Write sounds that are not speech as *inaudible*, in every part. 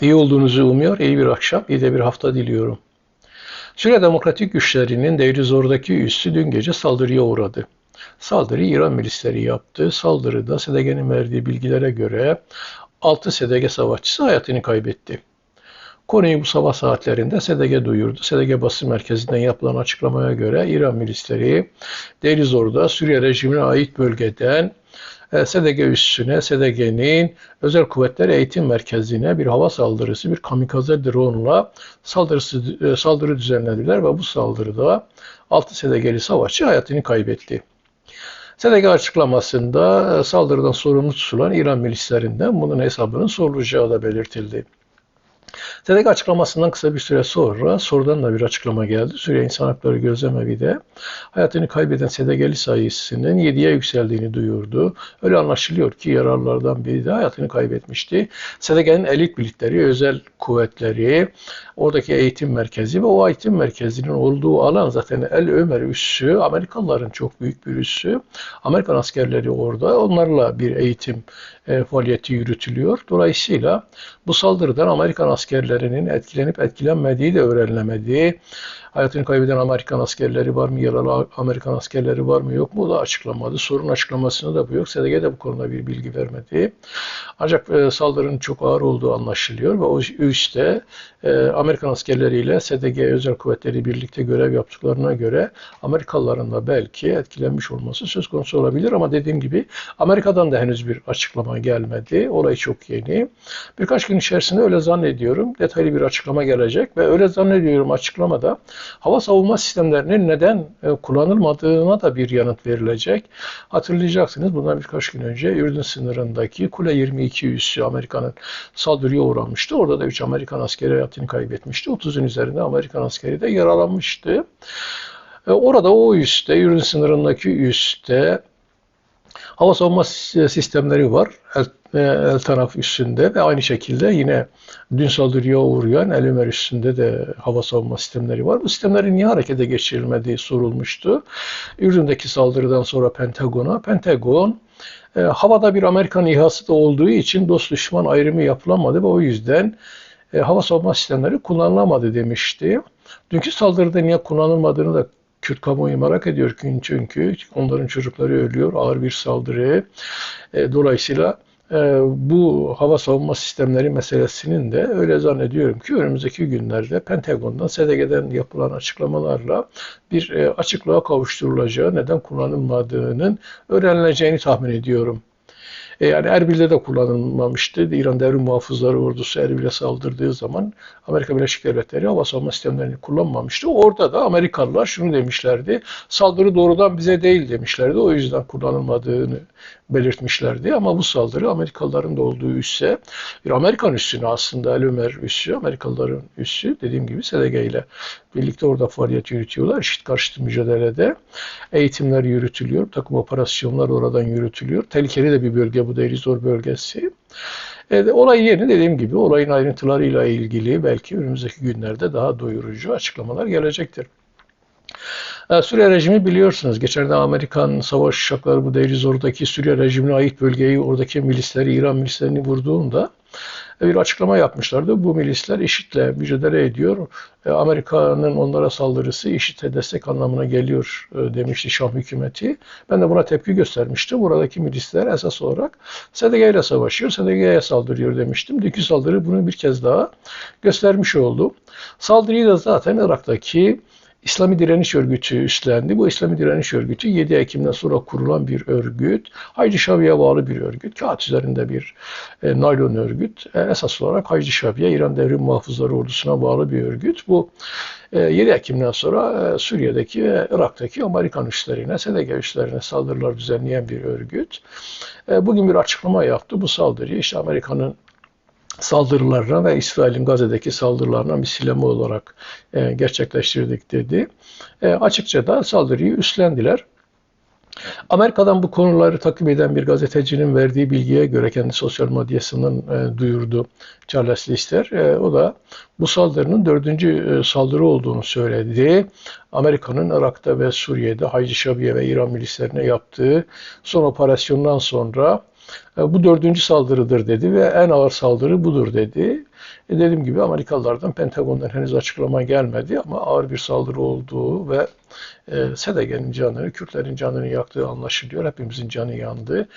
İyi olduğunuzu umuyor, iyi bir akşam, iyi de bir hafta diliyorum. Suriye Demokratik Güçlerinin Deir Zor'daki üssü dün gece saldırıya uğradı. Saldırıyı İran milisleri yaptı. Saldırıda SDG'nin verdiği bilgilere göre 6 SDG savaşçısı hayatını kaybetti. Konuyu bu sabah saatlerinde SDG duyurdu. SDG basın merkezinden yapılan açıklamaya göre İran milisleri Deir Zor'da Suriye rejimine ait bölgeden SDG üssüne, SDG'nin özel kuvvetler eğitim merkezine bir hava saldırısı, bir kamikaze drone'la saldırısı, e, saldırı düzenlediler ve bu saldırıda 6 SDG'li savaşçı hayatını kaybetti. SDG açıklamasında e, saldırıdan sorumlu tutulan İran milislerinden bunun hesabının sorulacağı da belirtildi. TEDK açıklamasından kısa bir süre sonra sorudan da bir açıklama geldi. Suriye İnsan Hakları Gözlem Evi de hayatını kaybeden SDG'li sayısının 7'ye yükseldiğini duyurdu. Öyle anlaşılıyor ki yararlardan biri de hayatını kaybetmişti. SDG'nin elit birlikleri, özel kuvvetleri, oradaki eğitim merkezi ve o eğitim merkezinin olduğu alan zaten El Ömer üssü, Amerikalıların çok büyük bir üssü. Amerikan askerleri orada. Onlarla bir eğitim e, faaliyeti yürütülüyor. Dolayısıyla bu saldırıdan Amerikan askerlerinin etkilenip etkilenmediği de öğrenilemedi. Hayatını kaybeden Amerikan askerleri var mı, yaralı Amerikan askerleri var mı yok mu o da açıklamadı. Sorun açıklamasını da bu yok. SDG de bu konuda bir bilgi vermedi. Ancak e, saldırının çok ağır olduğu anlaşılıyor ve o üste e, Amerikan askerleriyle SDG özel kuvvetleri birlikte görev yaptıklarına göre Amerikalıların da belki etkilenmiş olması söz konusu olabilir ama dediğim gibi Amerika'dan da henüz bir açıklama gelmedi. Olay çok yeni. Birkaç gün içerisinde öyle zannediyorum detaylı bir açıklama gelecek ve öyle zannediyorum açıklamada hava savunma sistemlerinin neden e, kullanılmadığına da bir yanıt verilecek. Hatırlayacaksınız bundan birkaç gün önce Ürdün sınırındaki Kule 22 üssü Amerika'nın saldırıya uğramıştı. Orada da 3 Amerikan askeri hayatını kaybetmişti. 30'un üzerinde Amerikan askeri de yaralanmıştı. E, orada o üste, Ürdün sınırındaki üste hava savunma sistemleri var. El, e, El taraf üstünde ve aynı şekilde yine dün saldırıya uğrayan El Ömer üstünde de hava savunma sistemleri var. Bu sistemlerin niye harekete geçirilmediği sorulmuştu. Ürdün'deki saldırıdan sonra Pentagon'a, Pentagon e, havada bir Amerikan İHA'sı da olduğu için dost düşman ayrımı yapılamadı ve o yüzden e, hava savunma sistemleri kullanılamadı demişti. Dünkü saldırıda niye kullanılmadığını da Kürt kamuoyu merak ediyor çünkü onların çocukları ölüyor ağır bir saldırı. E, dolayısıyla e, bu hava savunma sistemleri meselesinin de öyle zannediyorum ki önümüzdeki günlerde Pentagon'dan, SDG'den yapılan açıklamalarla bir e, açıklığa kavuşturulacağı, neden kullanılmadığının öğrenileceğini tahmin ediyorum. E, yani Erbil'de de kullanılmamıştı. İran Devrim Muhafızları Ordusu Erbil'e saldırdığı zaman Amerika Birleşik Devletleri hava savunma sistemlerini kullanmamıştı. Orada da Amerikalılar şunu demişlerdi. Saldırı doğrudan bize değil demişlerdi. O yüzden kullanılmadığını belirtmişlerdi. Ama bu saldırı Amerikalıların da olduğu üsse bir Amerikan üssünü aslında El üssü, Amerikalıların üssü dediğim gibi SDG ile birlikte orada faaliyet yürütüyorlar. İşit karşıtı mücadelede eğitimler yürütülüyor. Takım operasyonlar oradan yürütülüyor. Tehlikeli de bir bölge bu Derizor bölgesi. E, olay yeni dediğim gibi olayın ayrıntılarıyla ilgili belki önümüzdeki günlerde daha doyurucu açıklamalar gelecektir. E, Suriye rejimi biliyorsunuz. Geçen de Amerikan savaş uçakları bu Derizor'daki Suriye rejimine ait bölgeyi, oradaki milisleri, İran milislerini vurduğunda bir açıklama yapmışlardı. Bu milisler IŞİD'le mücadele ediyor. E, Amerika'nın onlara saldırısı IŞİD'e destek anlamına geliyor e, demişti Şam hükümeti. Ben de buna tepki göstermiştim. Buradaki milisler esas olarak SDG ile savaşıyor, SDG'ye saldırıyor demiştim. Dünkü saldırı bunu bir kez daha göstermiş oldu. Saldırıyı da zaten Irak'taki İslami Direniş Örgütü üstlendi. Bu İslami Direniş Örgütü 7 Ekim'den sonra kurulan bir örgüt. Hayci Şabi'ye bağlı bir örgüt. Kağıt üzerinde bir e, naylon örgüt. E, esas olarak Hayci Şabi'ye İran Devrim Muhafızları Ordusu'na bağlı bir örgüt. Bu e, 7 Ekim'den sonra e, Suriye'deki ve Irak'taki Amerikan üslerine, SDG üslerine saldırılar düzenleyen bir örgüt. E, bugün bir açıklama yaptı. Bu saldırıyı işte Amerika'nın saldırılarına ve İsrail'in Gazze'deki saldırılarına misilleme olarak e, gerçekleştirdik dedi. E, açıkça da saldırıyı üstlendiler. Amerika'dan bu konuları takip eden bir gazetecinin verdiği bilgiye göre kendi sosyal medyasından e, duyurdu Charles Lister. E, o da bu saldırının dördüncü e, saldırı olduğunu söyledi. Amerika'nın Irak'ta ve Suriye'de Hayci Şabiye ve İran milislerine yaptığı son operasyondan sonra bu dördüncü saldırıdır dedi ve en ağır saldırı budur dedi. E dediğim gibi Amerikalılardan, Pentagon'dan henüz açıklama gelmedi ama ağır bir saldırı olduğu ve e, SDG'nin canını, Kürtlerin canını yaktığı anlaşılıyor. Hepimizin canı yandı.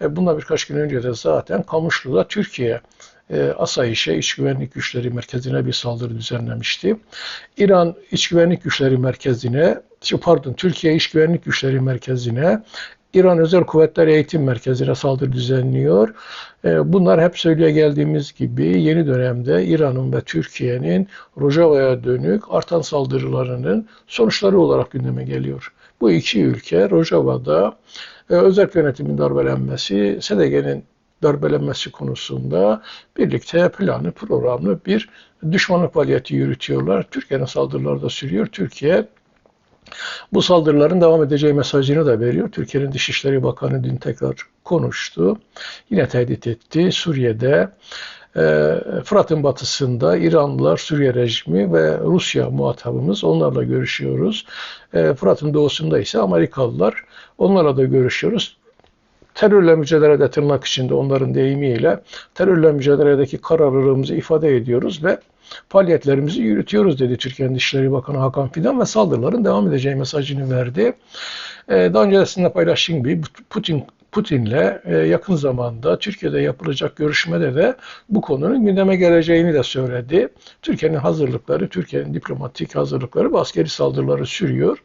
E, bundan birkaç gün önce de zaten Kamışlı'da Türkiye e, Asayiş'e İç Güvenlik Güçleri Merkezi'ne bir saldırı düzenlemişti. İran İç Güvenlik Güçleri Merkezi'ne, pardon Türkiye İç Güvenlik Güçleri Merkezi'ne İran Özel Kuvvetler Eğitim Merkezi'ne saldırı düzenliyor. E, bunlar hep söyleye geldiğimiz gibi yeni dönemde İran'ın ve Türkiye'nin Rojava'ya dönük artan saldırılarının sonuçları olarak gündeme geliyor. Bu iki ülke Rojava'da e, özel yönetimin darbelenmesi, SDG'nin darbelenmesi konusunda birlikte planlı, programlı bir düşmanlık faaliyeti yürütüyorlar. Türkiye'nin saldırıları da sürüyor. Türkiye bu saldırıların devam edeceği mesajını da veriyor. Türkiye'nin Dışişleri Bakanı dün tekrar konuştu. Yine tehdit etti. Suriye'de e, Fırat'ın batısında İranlılar, Suriye rejimi ve Rusya muhatabımız. Onlarla görüşüyoruz. E, Fırat'ın doğusunda ise Amerikalılar. Onlarla da görüşüyoruz terörle mücadelede tırnak içinde onların deyimiyle terörle mücadeledeki kararlılığımızı ifade ediyoruz ve faaliyetlerimizi yürütüyoruz dedi Türkiye'nin Dışişleri Bakanı Hakan Fidan ve saldırıların devam edeceği mesajını verdi. Ee, daha öncesinde paylaştığım gibi Putin Putin'le e, yakın zamanda Türkiye'de yapılacak görüşmede de bu konunun gündeme geleceğini de söyledi. Türkiye'nin hazırlıkları, Türkiye'nin diplomatik hazırlıkları ve askeri saldırıları sürüyor.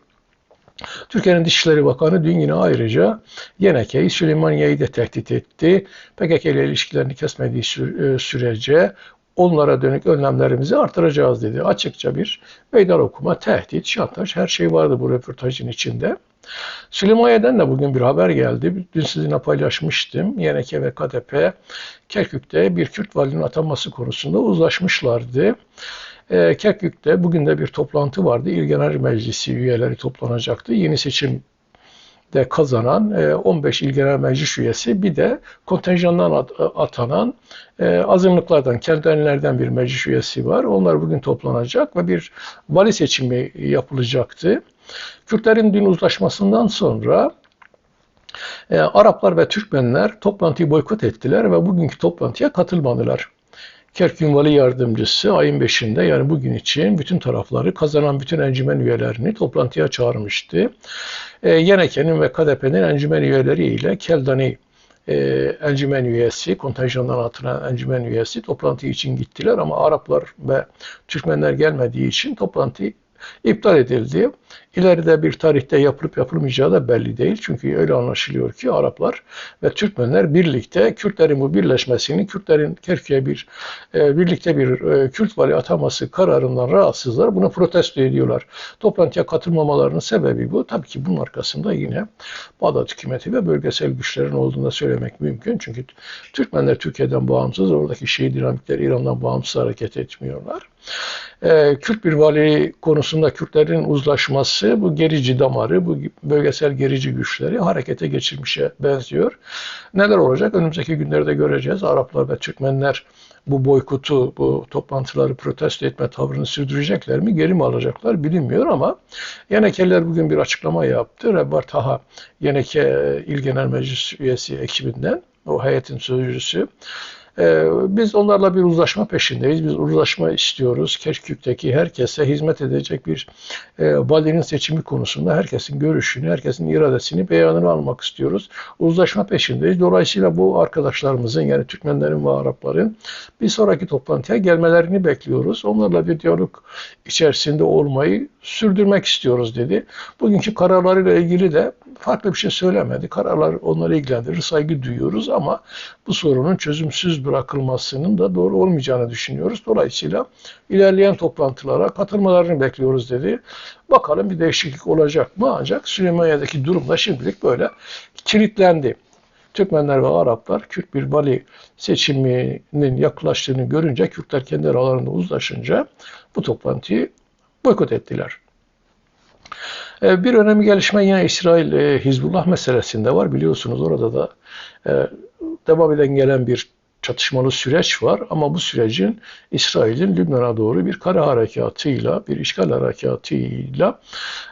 Türkiye'nin Dışişleri Bakanı dün yine ayrıca Yeneke'yi, Süleymaniye'yi de tehdit etti. PKK ile ilişkilerini kesmediği e, sürece onlara dönük önlemlerimizi artıracağız dedi. Açıkça bir meydan okuma, tehdit, şantaj her şey vardı bu röportajın içinde. Süleymaniye'den de bugün bir haber geldi. Dün sizinle paylaşmıştım. YNK ve KDP Kerkük'te bir Kürt valinin atanması konusunda uzlaşmışlardı. E, Kerkük'te bugün de bir toplantı vardı. İl Genel Meclisi üyeleri toplanacaktı. Yeni seçim de kazanan 15 e, il genel meclis üyesi bir de kontenjandan atanan e, azınlıklardan, kendilerden bir meclis üyesi var. Onlar bugün toplanacak ve bir vali seçimi yapılacaktı. Kürtlerin dün uzlaşmasından sonra e, Araplar ve Türkmenler toplantıyı boykot ettiler ve bugünkü toplantıya katılmadılar. Kerkün Vali Yardımcısı ayın 5'inde yani bugün için bütün tarafları kazanan bütün encümen üyelerini toplantıya çağırmıştı. E, Yeneke'nin ve KDP'nin encümen üyeleriyle Keldani e, encümen üyesi, kontenjandan atılan encümen üyesi toplantı için gittiler ama Araplar ve Türkmenler gelmediği için toplantı iptal edildi. İleride bir tarihte yapılıp yapılmayacağı da belli değil. Çünkü öyle anlaşılıyor ki Araplar ve Türkmenler birlikte Kürtlerin bu birleşmesini, Kürtlerin Kerkük'e bir e, birlikte bir e, Kürt vali ataması kararından rahatsızlar. Bunu protesto ediyorlar. Toplantıya katılmamalarının sebebi bu. Tabii ki bunun arkasında yine Bağdat hükümeti ve bölgesel güçlerin olduğunu da söylemek mümkün. Çünkü Türkmenler Türkiye'den bağımsız, oradaki Şii dinamikler İran'dan bağımsız hareket etmiyorlar. E, Kürt bir vali konusunda Kürtlerin uzlaşması ise bu gerici damarı, bu bölgesel gerici güçleri harekete geçirmişe benziyor. Neler olacak? Önümüzdeki günlerde göreceğiz. Araplar ve Türkmenler bu boykotu, bu toplantıları protesto etme tavrını sürdürecekler mi, geri mi alacaklar bilinmiyor ama Yenekeler bugün bir açıklama yaptı. Rebbar Taha, Yeneke İl Genel Meclis üyesi ekibinden, o heyetin sözcüsü, biz onlarla bir uzlaşma peşindeyiz. Biz uzlaşma istiyoruz. Kerkük'teki herkese hizmet edecek bir e, valinin seçimi konusunda herkesin görüşünü, herkesin iradesini, beyanını almak istiyoruz. Uzlaşma peşindeyiz. Dolayısıyla bu arkadaşlarımızın yani Türkmenlerin ve Arapların bir sonraki toplantıya gelmelerini bekliyoruz. Onlarla bir diyalog içerisinde olmayı sürdürmek istiyoruz dedi. Bugünkü kararlarıyla ilgili de farklı bir şey söylemedi. Kararlar onları ilgilendirir, saygı duyuyoruz ama bu sorunun çözümsüz bırakılmasının da doğru olmayacağını düşünüyoruz. Dolayısıyla ilerleyen toplantılara katılmalarını bekliyoruz dedi. Bakalım bir değişiklik olacak mı? Ancak Süleymaniye'deki durum da şimdilik böyle kilitlendi. Türkmenler ve Araplar Kürt bir Bali seçiminin yaklaştığını görünce, Kürtler kendi aralarında uzlaşınca bu toplantıyı boykot ettiler. E, bir önemli gelişme yine İsrail e, Hizbullah meselesinde var. Biliyorsunuz orada da e, devam eden gelen bir çatışmalı süreç var ama bu sürecin İsrail'in Lübnan'a doğru bir kara harekatıyla, bir işgal harekatıyla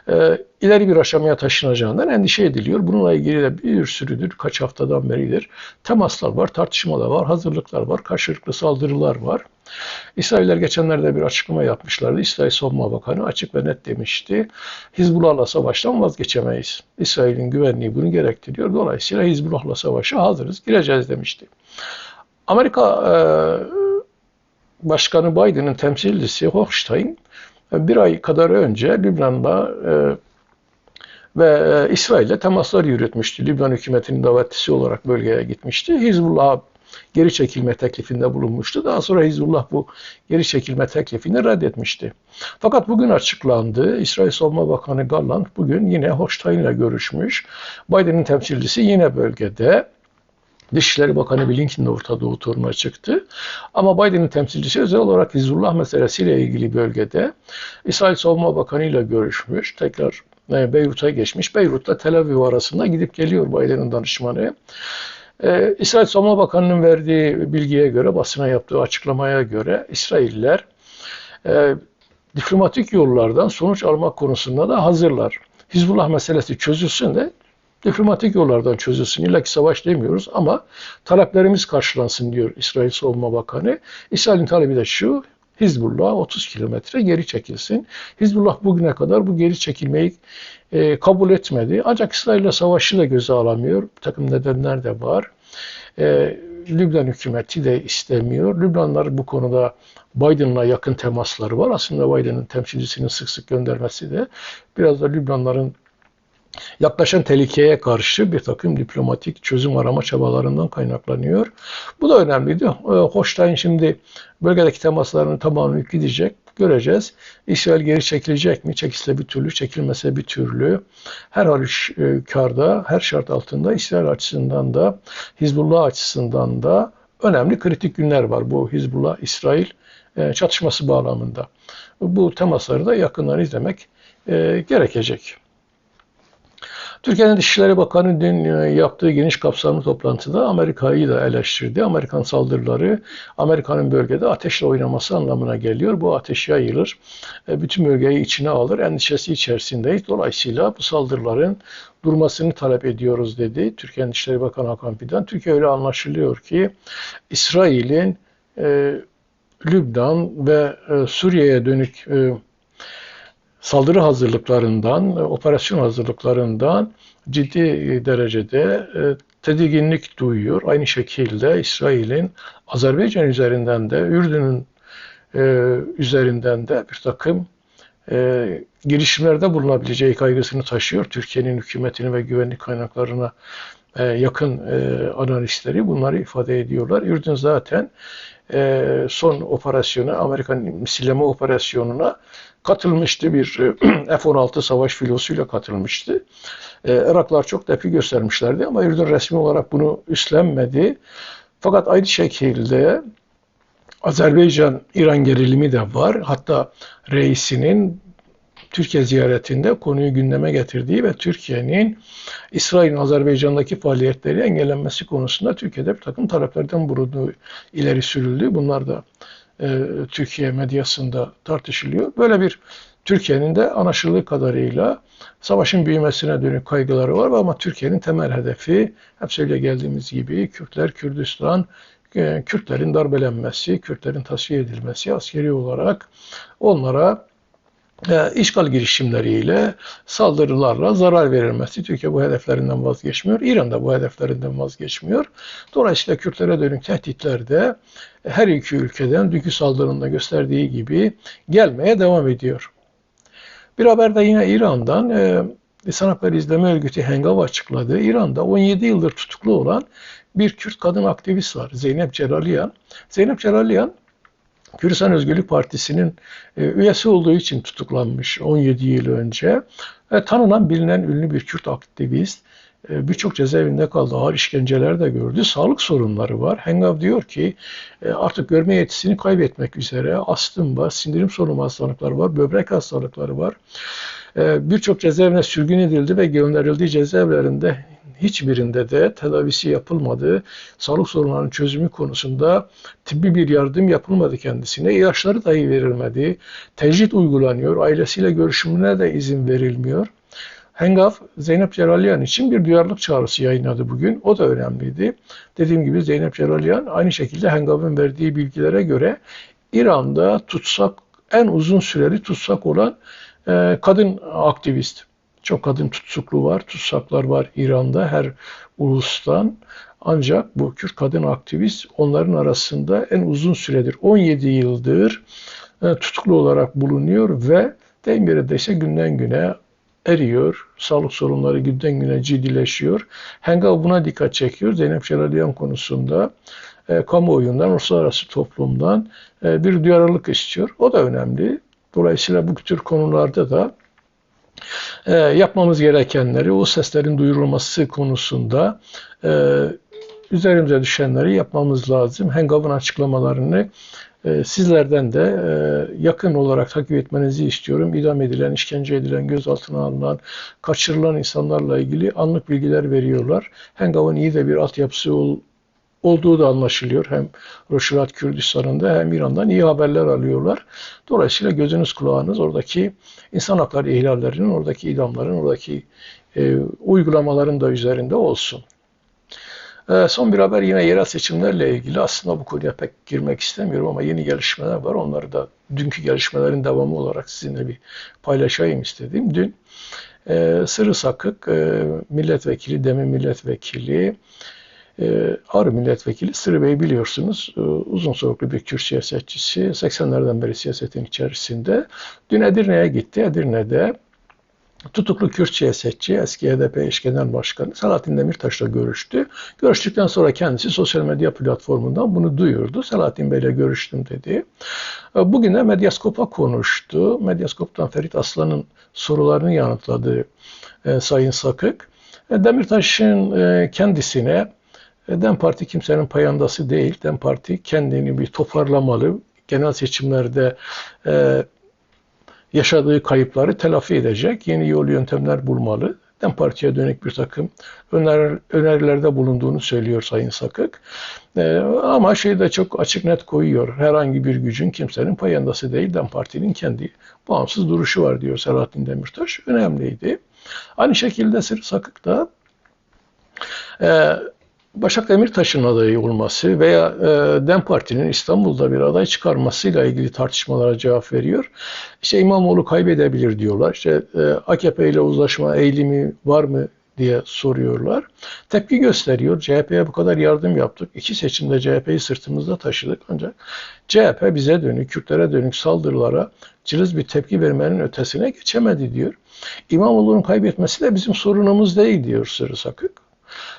e, ileri bir aşamaya taşınacağından endişe ediliyor. Bununla ilgili de bir sürüdür, kaç haftadan beridir temaslar var, tartışmalar var, hazırlıklar var, karşılıklı saldırılar var. İsrailler geçenlerde bir açıklama yapmışlardı. İsrail Savunma Bakanı açık ve net demişti. Hizbullah'la savaştan vazgeçemeyiz. İsrail'in güvenliği bunu gerektiriyor. Dolayısıyla Hizbullah'la savaşa hazırız, gireceğiz demişti. Amerika e, Başkanı Biden'ın temsilcisi Hochstein bir ay kadar önce Lübnan'da e, ve e, İsrail'le temaslar yürütmüştü. Lübnan hükümetinin davetlisi olarak bölgeye gitmişti. Hizbullah'a geri çekilme teklifinde bulunmuştu. Daha sonra Hizbullah bu geri çekilme teklifini reddetmişti. Fakat bugün açıklandı. İsrail Savunma Bakanı Gallant bugün yine Hochstein ile görüşmüş. Biden'in temsilcisi yine bölgede. Dışişleri Bakanı Blinken Orta Doğu turuna çıktı. Ama Biden'in temsilcisi özel olarak Hizbullah meselesiyle ilgili bölgede İsrail Savunma Bakanı ile görüşmüş. Tekrar e, Beyrut'a geçmiş. Beyrut'la Tel Aviv arasında gidip geliyor Biden'in danışmanı. Ee, İsrail Savunma Bakanı'nın verdiği bilgiye göre, basına yaptığı açıklamaya göre İsrailler e, diplomatik yollardan sonuç almak konusunda da hazırlar. Hizbullah meselesi çözülsün de diplomatik yollardan çözülsün. İlla ki savaş demiyoruz ama taleplerimiz karşılansın diyor İsrail Savunma Bakanı. İsrail'in talebi de şu, Hizbullah 30 kilometre geri çekilsin. Hizbullah bugüne kadar bu geri çekilmeyi e, kabul etmedi. Ancak İsrail'le savaşı da göze alamıyor. Bir takım nedenler de var. E, Lübnan hükümeti de istemiyor. Lübnanlar bu konuda Biden'la yakın temasları var. Aslında Biden'ın temsilcisinin sık sık göndermesi de biraz da Lübnanların yaklaşan tehlikeye karşı bir takım diplomatik çözüm arama çabalarından kaynaklanıyor. Bu da önemliydi. Ee, Hoştayn şimdi bölgedeki temaslarını tamamını gidecek. Göreceğiz. İsrail geri çekilecek mi? Çekilse bir türlü, çekilmese bir türlü. Her halükarda, her şart altında İsrail açısından da, Hizbullah açısından da önemli kritik günler var bu Hizbullah-İsrail e, çatışması bağlamında. Bu temasları da yakından izlemek e, gerekecek. Türkiye'nin Dışişleri Bakanı dün e, yaptığı geniş kapsamlı toplantıda Amerika'yı da eleştirdi. Amerikan saldırıları Amerika'nın bölgede ateşle oynaması anlamına geliyor. Bu ateş yayılır. E, bütün bölgeyi içine alır. Endişesi içerisindeyiz. Dolayısıyla bu saldırıların durmasını talep ediyoruz dedi. Türkiye'nin Dışişleri Bakanı Hakan Fidan. Türkiye öyle anlaşılıyor ki İsrail'in e, Lübnan ve e, Suriye'ye dönük e, saldırı hazırlıklarından, e, operasyon hazırlıklarından ciddi derecede e, tedirginlik duyuyor. Aynı şekilde İsrail'in Azerbaycan üzerinden de, Ürdün'ün e, üzerinden de bir takım girişimlerde bulunabileceği kaygısını taşıyor. Türkiye'nin hükümetini ve güvenlik kaynaklarına yakın analistleri bunları ifade ediyorlar. Ürdün zaten son operasyona, Amerikan misilleme operasyonuna katılmıştı. Bir e, *clears throat* F-16 savaş filosuyla katılmıştı. E, Iraklar çok tepki göstermişlerdi ama Ürdün resmi olarak bunu üstlenmedi. Fakat aynı şekilde Azerbaycan-İran gerilimi de var. Hatta reisinin Türkiye ziyaretinde konuyu gündeme getirdiği ve Türkiye'nin İsrail'in Azerbaycan'daki faaliyetleri engellenmesi konusunda Türkiye'de bir takım taleplerden bulunduğu ileri sürüldü. Bunlar da e, Türkiye medyasında tartışılıyor. Böyle bir Türkiye'nin de anlaşıldığı kadarıyla savaşın büyümesine dönük kaygıları var ama Türkiye'nin temel hedefi hep söyle geldiğimiz gibi Kürtler, Kürdistan, e, Kürtlerin darbelenmesi, Kürtlerin tasfiye edilmesi askeri olarak onlara e, işgal girişimleriyle, saldırılarla zarar verilmesi. Türkiye bu hedeflerinden vazgeçmiyor. İran da bu hedeflerinden vazgeçmiyor. Dolayısıyla Kürtlere dönük tehditler de her iki ülkeden dünkü saldırında gösterdiği gibi gelmeye devam ediyor. Bir haber de yine İran'dan e, İnsan Hakları İzleme Örgütü Hengav açıkladı. İran'da 17 yıldır tutuklu olan bir Kürt kadın aktivist var. Zeynep Celaliyan. Zeynep Celaliyan Kürdistan Özgürlük Partisi'nin e, üyesi olduğu için tutuklanmış 17 yıl önce. E, tanınan bilinen ünlü bir Kürt aktivist. E, birçok cezaevinde kaldı, ağır işkenceler de gördü. Sağlık sorunları var. Hengav diyor ki artık görme yetisini kaybetmek üzere astım var, sindirim sorunu hastalıkları var, böbrek hastalıkları var. Birçok cezaevine sürgün edildi ve gönderildiği cezaevlerinde hiçbirinde de tedavisi yapılmadı. Sağlık sorunlarının çözümü konusunda tıbbi bir yardım yapılmadı kendisine. İlaçları dahi verilmedi. Tecrit uygulanıyor. Ailesiyle görüşümüne de izin verilmiyor. Hengav Zeynep Celalyan için bir duyarlılık çağrısı yayınladı bugün. O da önemliydi. Dediğim gibi Zeynep Celalyan aynı şekilde Hengav'ın verdiği bilgilere göre İran'da tutsak en uzun süreli tutsak olan e, kadın aktivist. Çok kadın tutsuklu var, tutsaklar var İran'da her ulustan. Ancak bu Kürt kadın aktivist onların arasında en uzun süredir 17 yıldır e, tutuklu olarak bulunuyor ve deyim yerindeyse günden güne eriyor. Sağlık sorunları günden güne ciddileşiyor. Hengav buna dikkat çekiyor. Zeynep Celalyan konusunda e, kamuoyundan, uluslararası toplumdan e, bir duyarlılık istiyor. O da önemli. Dolayısıyla bu tür konularda da e, yapmamız gerekenleri, o seslerin duyurulması konusunda e, üzerimize düşenleri yapmamız lazım. Hengav'ın açıklamalarını e, sizlerden de e, yakın olarak takip etmenizi istiyorum. İdam edilen, işkence edilen, gözaltına alınan, kaçırılan insanlarla ilgili anlık bilgiler veriyorlar. Hengav'ın iyi de bir altyapısı ol, olduğu da anlaşılıyor. Hem Roşirat Kürdistan'ında hem İran'dan iyi haberler alıyorlar. Dolayısıyla gözünüz kulağınız oradaki insan hakları ihlallerinin, oradaki idamların, oradaki e, uygulamaların da üzerinde olsun. E, son bir haber yine yerel seçimlerle ilgili. Aslında bu konuya pek girmek istemiyorum ama yeni gelişmeler var. Onları da dünkü gelişmelerin devamı olarak sizinle bir paylaşayım istedim. Dün e, Sırrı Sakık e, milletvekili, demin milletvekili e, Ağrı Milletvekili Sırrı Bey biliyorsunuz e, uzun soluklu bir Kürt siyasetçisi. 80'lerden beri siyasetin içerisinde. Dün Edirne'ye gitti. Edirne'de tutuklu Kürt siyasetçi, eski HDP eş genel başkanı Selahattin Demirtaş'la görüştü. Görüştükten sonra kendisi sosyal medya platformundan bunu duyurdu. Selahattin Bey'le görüştüm dedi. E, bugün de Medyaskop'a konuştu. Medyaskop'tan Ferit Aslan'ın sorularını yanıtladı e, Sayın Sakık. E, Demirtaş'ın e, kendisine e, DEM Parti kimsenin payandası değil. DEM Parti kendini bir toparlamalı. Genel seçimlerde e, yaşadığı kayıpları telafi edecek. Yeni yol yöntemler bulmalı. DEM Parti'ye dönük bir takım öner, önerilerde bulunduğunu söylüyor Sayın Sakık. Ee, ama şeyi de çok açık net koyuyor. Herhangi bir gücün kimsenin payandası değil. DEM Parti'nin kendi bağımsız duruşu var diyor Selahattin Demirtaş. Önemliydi. Aynı şekilde Sır Sakık da e, Başak Demirtaş'ın adayı olması veya e, DEM Parti'nin İstanbul'da bir aday çıkarmasıyla ilgili tartışmalara cevap veriyor. İşte İmamoğlu kaybedebilir diyorlar. İşte e, AKP ile uzlaşma eğilimi var mı diye soruyorlar. Tepki gösteriyor. CHP'ye bu kadar yardım yaptık. İki seçimde CHP'yi sırtımızda taşıdık. Ancak CHP bize dönük, Kürtlere dönük saldırılara cılız bir tepki vermenin ötesine geçemedi diyor. İmamoğlu'nun kaybetmesi de bizim sorunumuz değil diyor Sırrı Sakık.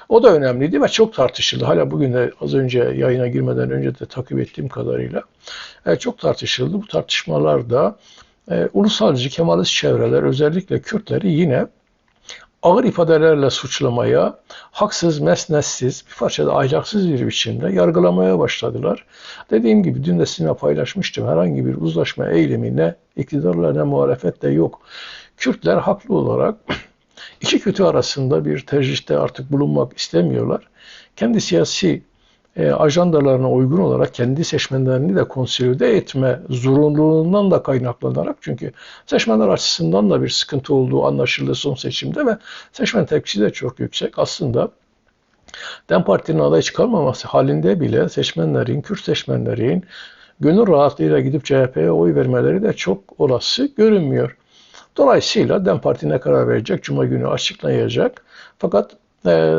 O da önemliydi ve çok tartışıldı. Hala bugün de az önce yayına girmeden önce de takip ettiğim kadarıyla e, çok tartışıldı. Bu tartışmalarda e, ulusalcı Kemalist çevreler özellikle Kürtleri yine ağır ifadelerle suçlamaya, haksız, mesnetsiz, bir parça da ahlaksız bir biçimde yargılamaya başladılar. Dediğim gibi dün de sizinle paylaşmıştım. Herhangi bir uzlaşma eğilimi ne iktidarla ne muhalefette yok. Kürtler haklı olarak iki kötü arasında bir tercihte artık bulunmak istemiyorlar. Kendi siyasi e, ajandalarına uygun olarak kendi seçmenlerini de konsolide etme zorunluluğundan da kaynaklanarak çünkü seçmenler açısından da bir sıkıntı olduğu anlaşıldı son seçimde ve seçmen tepkisi de çok yüksek. Aslında DEM Parti'nin aday çıkarmaması halinde bile seçmenlerin, Kürt seçmenlerin gönül rahatlığıyla gidip CHP'ye oy vermeleri de çok olası görünmüyor. Dolayısıyla DEM Parti ne karar verecek? Cuma günü açıklayacak. Fakat e,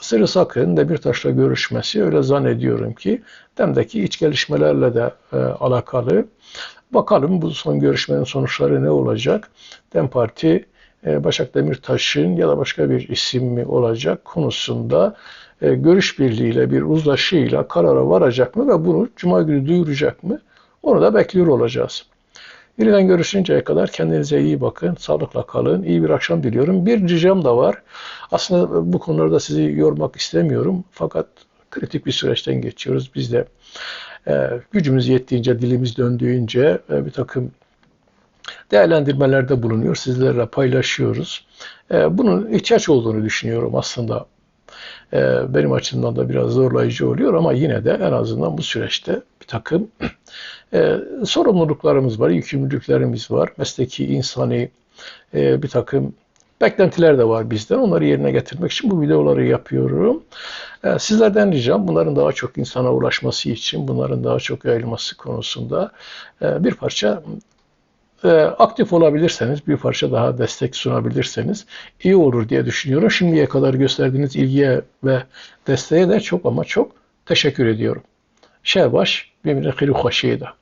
Sırı Sakın Demirtaş'la görüşmesi öyle zannediyorum ki DEM'deki iç gelişmelerle de e, alakalı. Bakalım bu son görüşmenin sonuçları ne olacak? DEM Parti e, Başak Demirtaş'ın ya da başka bir isim mi olacak konusunda e, görüş birliğiyle bir uzlaşıyla karara varacak mı ve bunu Cuma günü duyuracak mı? Onu da bekliyor olacağız. Yeniden görüşünceye kadar kendinize iyi bakın, sağlıkla kalın, iyi bir akşam diliyorum. Bir ricam da var. Aslında bu konularda sizi yormak istemiyorum. Fakat kritik bir süreçten geçiyoruz. Biz de e, gücümüz yettiğince, dilimiz döndüğünce e, bir takım değerlendirmelerde bulunuyor. Sizlerle paylaşıyoruz. E, bunun ihtiyaç olduğunu düşünüyorum aslında. E, benim açımdan da biraz zorlayıcı oluyor ama yine de en azından bu süreçte bir takım e, sorumluluklarımız var, yükümlülüklerimiz var. Mesleki, insani e, bir takım beklentiler de var bizden. Onları yerine getirmek için bu videoları yapıyorum. E, sizlerden ricam bunların daha çok insana ulaşması için, bunların daha çok yayılması konusunda e, bir parça e, aktif olabilirseniz, bir parça daha destek sunabilirseniz iyi olur diye düşünüyorum. Şimdiye kadar gösterdiğiniz ilgiye ve desteğe de çok ama çok teşekkür ediyorum. Şerbaş, bimri khilu hoşiyeda.